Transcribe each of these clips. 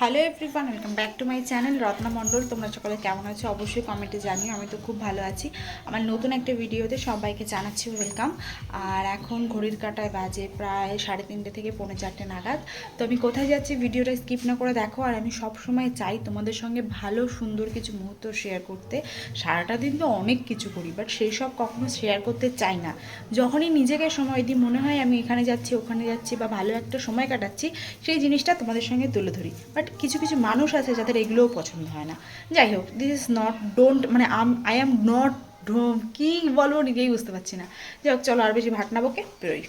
Hello everyone welcome back to my channel Ratna Mondal তোমরা সকলে কেমন আছো? অবশ্যই কমেন্টে জানিও, আমি তো খুব ভালো আছি। আমার নতুন একটা ভিডিওতে সবাইকে জানাচ্ছি ওয়েলকাম আর এখন ঘড়ির কাটায় বাজে প্রায় সাড়ে তিনটে থেকে পৌনে চারটে নাগাদ। তো আমি কোথায় যাচ্ছি ভিডিওটা স্কিপ না করে দেখো, আর আমি সব সময় চাই তোমাদের সঙ্গে ভালো, সুন্দর কিছু মুহূর্ত শেয়ার করতে। সারাটা দিন তো অনেক কিছু করি বাট সেই সব কখনো শেয়ার করতে চাই না। যখনই নিজেকে সময় দিই, মনে হয় আমি এখানে যাচ্ছি, ওখানে যাচ্ছি, বা ভালো একটা সময় কাটাচ্ছি, সেই জিনিসটা তোমাদের সঙ্গে তুলে ধরি। বাট কিছু কিছু মানুষ আছে যাদের এগুলোও পছন্দ হয় না। যাই হোক দিস ইজ নট ডোন্ট মানে আই অ্যাম নট কী বলব নিজেই বুঝতে পারছি না। যাই হোক, চলো আর বেশি ভাট না বেরোই।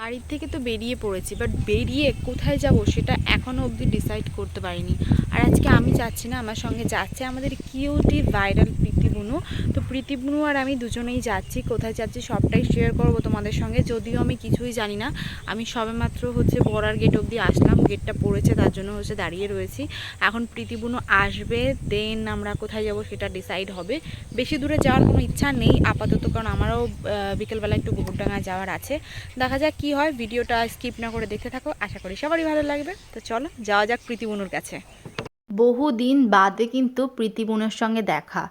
বাড়ির থেকে তো বেরিয়ে পড়েছি বাট বেরিয়ে কোথায় যাব সেটা এখনও অবধি ডিসাইড করতে পারিনি। আর আজকে আমি যাচ্ছি না, আমার সঙ্গে যাচ্ছে আমাদের কিউটি ভাইরাল বুনু। তো প্রীতি, বুনু আর আমি দুজনেই যাচ্ছি, কোথায় যাচ্ছি সবটাই শেয়ার করব তোমাদের সঙ্গে। যদিও আমি কিছুই জানি না, আমি সবেমাত্র হচ্ছে বড়ার গেট অবধি আসলাম গেটটা পড়েছে, তার জন্য হচ্ছে দাঁড়িয়ে রয়েছি। এখন প্রীতি, বুনু আসবে দেন আমরা কোথায় যাব সেটা ডিসাইড হবে। বেশি দূরে যাওয়ার কোনো ইচ্ছা নেই, আপাতত, কারণ আমারও বিকেলবেলা একটু গোবরডাঙ্গা যাওয়ার আছে। দেখা যাক কি হয়, ভিডিওটা স্কিপ না করে দেখতে থাকো। আশা করি সবারই ভালো লাগবে। তো চলো, যাওয়া যাক প্রীতি, বুনুর কাছে। বহুদিন বাদে কিন্তু প্রীতিবুনের সঙ্গে দেখা।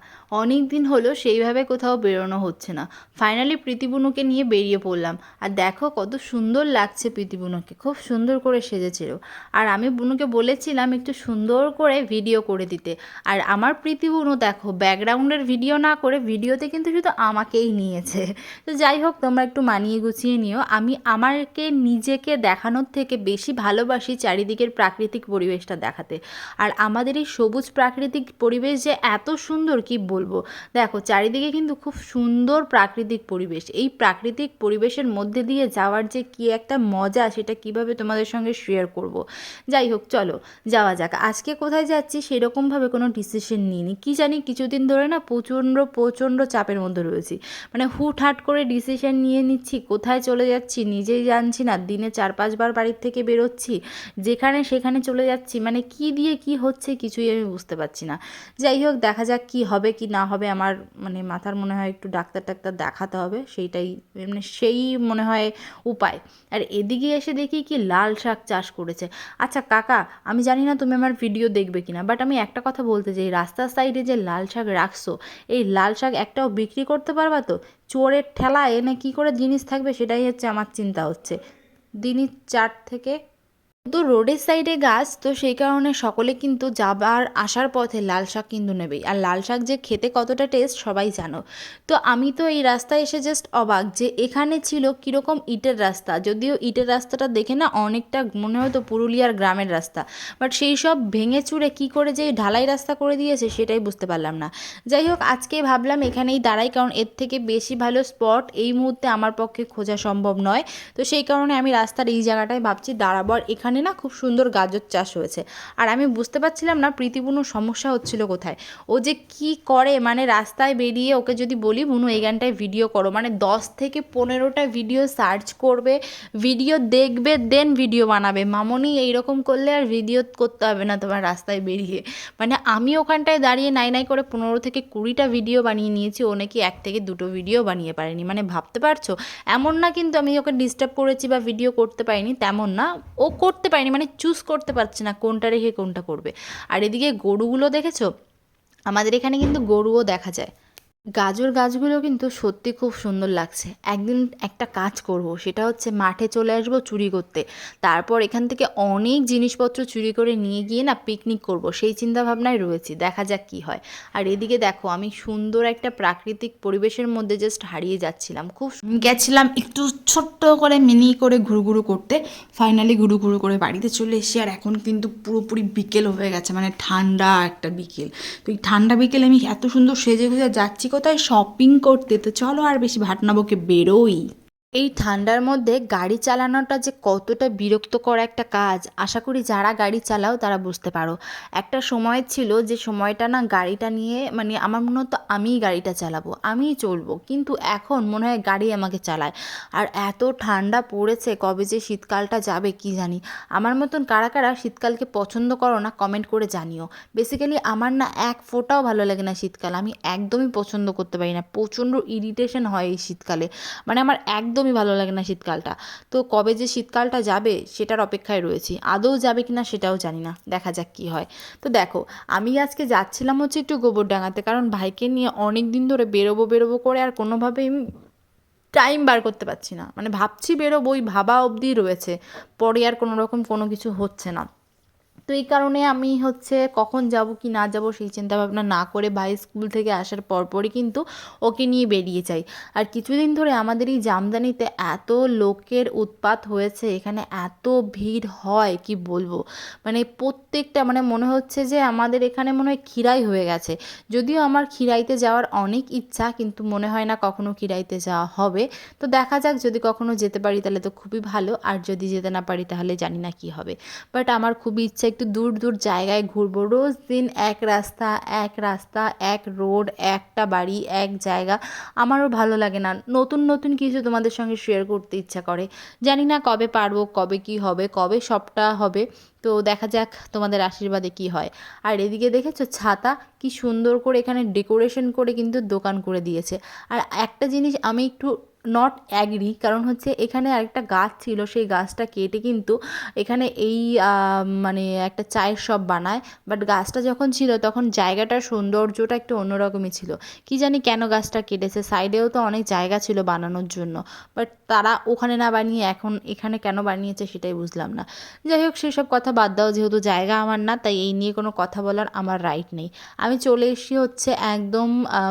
অনেক দিন হলো সেইভাবে কোথাও বেরোনো হচ্ছে না। ফাইনালি প্রীতিবুনুকে নিয়ে বেরিয়ে পড়লাম। আর দেখো কত সুন্দর লাগছে প্রীতিবুনুকে খুব সুন্দর করে সেজেছিল। আর আমি বুনুকে বলেছিলাম একটু সুন্দর করে ভিডিও করে দিতে। আর আমার প্রীতিবুনু দেখো ব্যাকগ্রাউন্ডের ভিডিও না করে ভিডিওতে কিন্তু শুধু আমাকেই নিয়েছে। তো যাই হোক, তোমরা একটু মানিয়ে গুছিয়ে নিও। আমি আমাকে নিজেকে দেখানোর থেকে বেশি ভালোবাসি চারিদিকের প্রাকৃতিক পরিবেশটা দেখাতে। আর আমাদের এই সবুজ প্রাকৃতিক পরিবেশ যে এত সুন্দর, কি বলব? দেখো, চারিদিকে কিন্তু খুব সুন্দর প্রাকৃতিক পরিবেশ। এই প্রাকৃতিক পরিবেশের মধ্যে দিয়ে যাওয়ার যে কি একটা মজা, সেটা কীভাবে তোমাদের সঙ্গে শেয়ার করব? যাই হোক, চলো, যাওয়া যাক। আজকে কোথায় যাচ্ছি সেরকমভাবে কোনো ডিসিশন নিইনি। কি জানি কিছুদিন ধরে না প্রচণ্ড প্রচণ্ড চাপের মধ্যে রয়েছি। মানে হুটহাট করে ডিসিশন নিয়ে নিচ্ছি, কোথায় চলে যাচ্ছি নিজেই জানছি না। দিনে চার পাঁচবার বাড়ির থেকে বেরোচ্ছি, যেখানে সেখানে চলে যাচ্ছি। মানে কি দিয়ে কি হচ্ছে কিছুই আমি বুঝতে পারছি না। যাই হোক, দেখা যাক কি হবে কি না হবে। আমার মানে মাথার মনে হয় একটু ডাক্তার টাক্তার দেখাতে হবে। সেইটাই মানে সেই মনে হয় উপায়। আর এদিকে এসে দেখি কি লাল শাক চাষ করেছে। আচ্ছা কাকা, আমি জানি না তুমি আমার ভিডিও দেখবে কি না বাট আমি একটা কথা বলতে চাই। রাস্তার সাইডে যে লাল শাক রাখছো, এই লাল শাক একটাও বিক্রি করতে পারবা তো? চোরের ঠেলা এনে কি করে জিনিস থাকবে সেটাই হচ্ছে আমার চিন্তা হচ্ছে। দিনই চার থেকে তো রোডের সাইডে গাছ, তো সেই কারণে সকলে কিন্তু যাবার আসার পথে লাল শাক কিন্তু নেবেই। আর লাল শাক যে খেতে কতটা টেস্ট সবাই জানো। তো আমি তো এই রাস্তায় এসে জাস্ট অবাক যে এখানে ছিল কীরকম ইটের রাস্তা। যদিও ইটের রাস্তাটা দেখে না অনেকটা মনে হতো পুরুলিয়ার গ্রামের রাস্তা। বাট সেই সব ভেঙে চুরে কী করে যে ঢালাই রাস্তা করে দিয়েছে সেটাই বুঝতে পারলাম না। যাই হোক, আজকে ভাবলাম এখানেই দাঁড়াই, কারণ এর থেকে বেশি ভালো স্পট এই মুহূর্তে আমার পক্ষে খোঁজা সম্ভব নয়। তো সেই কারণে আমি রাস্তার এই জায়গাটায় ভাবছি দাঁড়াবো। আর এখানে না খুব সুন্দর গাজর চাষ হয়েছে। আর আমি বুঝতে পারছিলাম না প্রীতি বুনুর সমস্যা হচ্ছিল কোথায়। ও যে কি করে মানে রাস্তায় বেরিয়ে ওকে যদি বলি, বুনু, এই গানটায় ভিডিও করো। মানে দশ থেকে পনেরোটা ভিডিও সার্চ করবে ভিডিও দেখবে দেন ভিডিও বানাবে। মামনি, এইরকম করলে আর ভিডিও করতে হবে না তোমার রাস্তায় বেরিয়ে। মানে আমি ওখানটায় দাঁড়িয়ে নাই নাই করে পনেরো থেকে কুড়িটা ভিডিও বানিয়ে নিয়েছি। ও নাকি এক থেকে দুটো ভিডিও বানিয়ে পারেনি। মানে ভাবতে পারছ? এমন না কিন্তু আমি ওকে ডিস্টার্ব করেছি বা ভিডিও করতে পারিনি, তেমন না। ও করতে পারেনি মানে চুজ করতে পারছে না কোনটা রেখে কোনটা করবে। আর এদিকে গরুগুলো দেখেছ? আমাদের এখানে কিন্তু গরুও দেখা যায়। গাজর গাছগুলো কিন্তু সত্যি খুব সুন্দর লাগছে। একদিন একটা কাজ করব, সেটা হচ্ছে মাঠে চলে আসব চুরি করতে। তারপর এখান থেকে অনেক জিনিসপত্র চুরি করে নিয়ে গিয়ে না পিকনিক করব, সেই চিন্তা ভাবনায় রয়েছি, দেখা যাক কি হয়। আর এদিকে দেখো, আমি সুন্দর একটা প্রাকৃতিক পরিবেশের মধ্যে জাস্ট হারিয়ে যাচ্ছিলাম। খুব গেছিলাম একটু ছোট্ট করে মিনি করে ঘুরু ঘুরু করতে। ফাইনালি ঘুরু ঘুরু করে বাড়িতে চলে এসেছি, আর এখন কিন্তু পুরোপুরি বিকেল হয়ে গেছে মানে ঠান্ডা একটা বিকেল। তো এই ঠান্ডা বিকেলে আমি এত সুন্দর সেজে গুজে যাচ্ছি কোথায় শপিং করতে তো চলো আর বেশি ভাটনাবকে বেরোই। এই ঠান্ডার মধ্যে গাড়ি চালানোটা যে কতটা বিরক্তকর একটা কাজ, আশা করি যারা গাড়ি চালাও তারা বুঝতে পারো। একটা সময় ছিল যে সময়টা না গাড়িটা নিয়ে মানে আমার মনে হতো আমিই গাড়িটা চালাবো, আমিই চলবো, কিন্তু এখন মনে হয় গাড়ি আমাকে চালায়। আর এত ঠান্ডা পড়েছে, কবে যে শীতকালটা যাবে কি জানি। আমার মতন কারা কারা শীতকালকে পছন্দ করো না কমেন্ট করে জানিও। বেসিক্যালি আমার না এক ফোঁটাও ভালো লাগে না শীতকাল, আমি একদমই পছন্দ করতে পারি না। প্রচণ্ড ইরিটেশন হয় এই শীতকালে। মানে আমার একদমই একদমই ভালো লাগে না শীতকালটা। তো কবে যে শীতকালটা যাবে সেটার অপেক্ষায় রয়েছি। আদৌ যাবে কি না সেটাও জানি না। দেখা যাক কি হয়। তো দেখো, আমি আজকে যাচ্ছিলাম হচ্ছে একটু গোবরডাঙ্গাতে কারণ ভাইকে নিয়ে অনেক দিন ধরে বেরোবো বেরোবো করে আর কোনোভাবেই টাইম বার করতে পারছি না। মানে ভাবছি বেরোবো ওই ভাবা অবধি রয়েছে। পরে আর কোনো রকম কোনো কিছু হচ্ছে না। তো এই কারণে আমি হচ্ছে কখন যাব কি না যাব সেই চিন্তা ভাবনা না করে ভাই স্কুল থেকে আসার পরপরই কিন্তু ওকে নিয়ে বেরিয়ে যাই। আর কিছুদিন ধরে আমাদের এই জামদানিতে এত লোকের উৎপাত হয়েছে, এখানে এত ভিড় হয়, কি বলব? মানে প্রত্যেকটা মানে মনে হচ্ছে যে আমাদের এখানে মনে হয় খিরাই হয়ে গেছে। যদিও আমার খিরাইতে যাওয়ার অনেক ইচ্ছা, কিন্তু মনে হয় না কখনো খিরাইতে যাওয়া হবে। তো দেখা যাক, যদি কখনো যেতে পারি তাহলে তো খুবই ভালো, আর যদি যেতে না পারি তাহলে জানি না কি হবে। বাট আমার খুবই ইচ্ছা একটু দূর দূর জায়গায় ঘুরবো। রোজ দিন এক রাস্তা এক রাস্তা, এক রোড, একটা বাড়ি, এক জায়গা। আমারও ভালো লাগে না। নতুন নতুন কিছু তোমাদের সঙ্গে শেয়ার করতে ইচ্ছা করে। জানি না কবে পারব, কবে কি হবে, কবে সবটা হবে। তো দেখা যাক তোমাদের আশীর্বাদে কি হয়। আর এদিকে দেখেছ ছাতা? কি সুন্দর করে এখানে ডেকোরেশন করে কিন্তু দোকান করে দিয়েছে। আর একটা জিনিস আমি একটু নট অ্যাগ্রি কারণ হচ্ছে এখানে আরেকটা গাছ ছিল, সেই গাছটা কেটে কিন্তু এখানে এই মানে একটা চায়ের শপ বানায়। বাট গাছটা যখন ছিল, তখন জায়গাটার সৌন্দর্যটা একটু অন্যরকমই ছিল। কি জানি কেন গাছটা কেটেছে সাইডেও তো অনেক জায়গা ছিল বানানোর জন্য। বাট তারা ওখানে না বানিয়ে এখন এখানে কেন বানিয়েছে সেটাই বুঝলাম না। যাই হোক, সেসব কথা বাদ দাও, যেহেতু জায়গা আমার না, তাই এই নিয়ে কোনো কথা বলার আমার রাইট নেই। আমি চলে এসেছি হচ্ছে একদম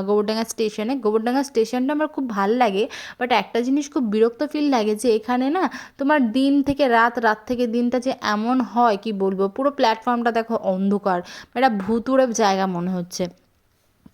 গোবরডাঙ্গা স্টেশনে গোবরডাঙ্গা স্টেশনটা আমার খুব ভালো লাগে বাট একটা জিনিস খুব বিরক্ত ফিল লাগে যে এখানে না তোমার দিন থেকে রাত রাত থেকে দিনটা যে এমন হয় কি বলব? পুরো প্ল্যাটফর্মটা দেখো অন্ধকার। একটা ভুতুড়ে জায়গা মনে হচ্ছে।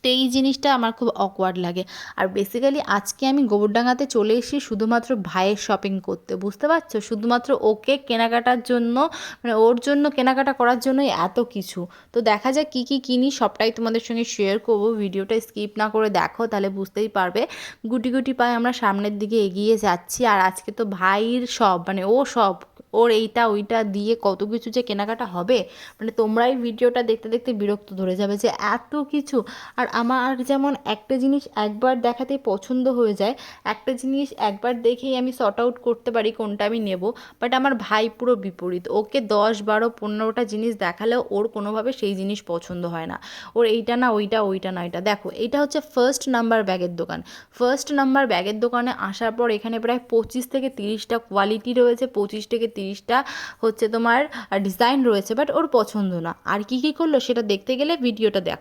তো এই জিনিসটা আমার খুব অকওয়ার্ড লাগে। আর বেসিক্যালি আজকে আমি গোবরডাঙ্গাতে চলে এসেছি শুধুমাত্র ভাইয়ের শপিং করতে, বুঝতে পারছ? শুধুমাত্র ওকে কেনাকাটার জন্য মানে ওর জন্য কেনাকাটা করার জন্যই এত কিছু। তো দেখা যাক কী কী কিনি, সবটাই তোমাদের সঙ্গে শেয়ার করব, ভিডিওটা স্কিপ না করে দেখো, তাহলে বুঝতেই পারবে। গুটি গুটি পায়ে আমরা সামনের দিকে এগিয়ে যাচ্ছি, আর আজকে তো ভাইয়ের সব মানে ও সব ওর এইটা, ওইটা দিয়ে কত কিছু যে কেনাকাটা হবে মানে তোমরাই ভিডিওটা দেখতে দেখতে বিরক্ত ধরে যাবে যে এত কিছু। আর আমার যেমন একটা জিনিস একবার দেখাতেই পছন্দ হয়ে যায়, একটা জিনিস একবার দেখেই আমি সর্ট আউট করতে পারি কোনটা আমি নেব বাট আমার ভাই পুরো বিপরীত। ওকে দশ, বারো, পনেরোটা জিনিস দেখালেও ওর কোনোভাবে সেই জিনিস পছন্দ হয় না। ওর এইটা না, ওইটা ওইটা না, ওইটা। দেখো, এটা হচ্ছে ফার্স্ট নাম্বার ব্যাগের দোকান। ফার্স্ট নাম্বার ব্যাগের দোকানে আসার পর এখানে প্রায় পঁচিশ থেকে তিরিশটা কোয়ালিটি রয়েছে, পঁচিশ থেকে তিরিশটা হচ্ছে তোমার ডিজাইন রয়েছে বাট ওর পছন্দ না। আর কি কি করল সেটা দেখতে গেলে ভিডিওটা দেখ।